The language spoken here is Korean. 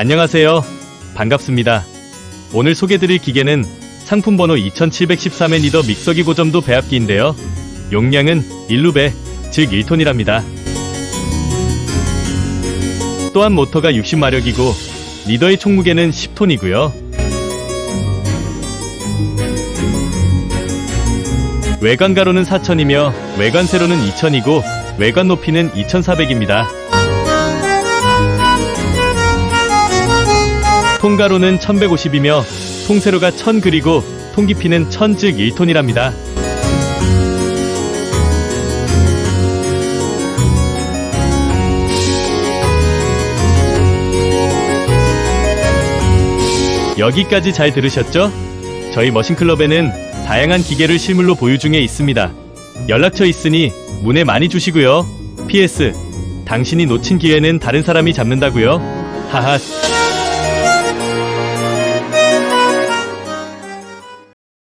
안녕하세요. 반갑습니다. 오늘 소개드릴 기계는 상품 번호 2713의 니더 믹서기 고점도 배합기인데요. 용량은 1루베, 즉 1톤이랍니다. 또한 모터가 60마력이고 리더의 총무게는 10톤이고요. 외관 가로는 4000이며 외관 세로는 2000이고 외관 높이는 2400입니다. 통가로는 1150이며 통세로가 1000 그리고 통깊이는 1000즉 1톤이랍니다. 여기까지 잘 들으셨죠? 저희 머신클럽에는 다양한 기계를 실물로 보유 중에 있습니다. 연락처 있으니 문의 많이 주시고요. PS. 당신이 놓친 기회는 다른 사람이 잡는다고요? 하하.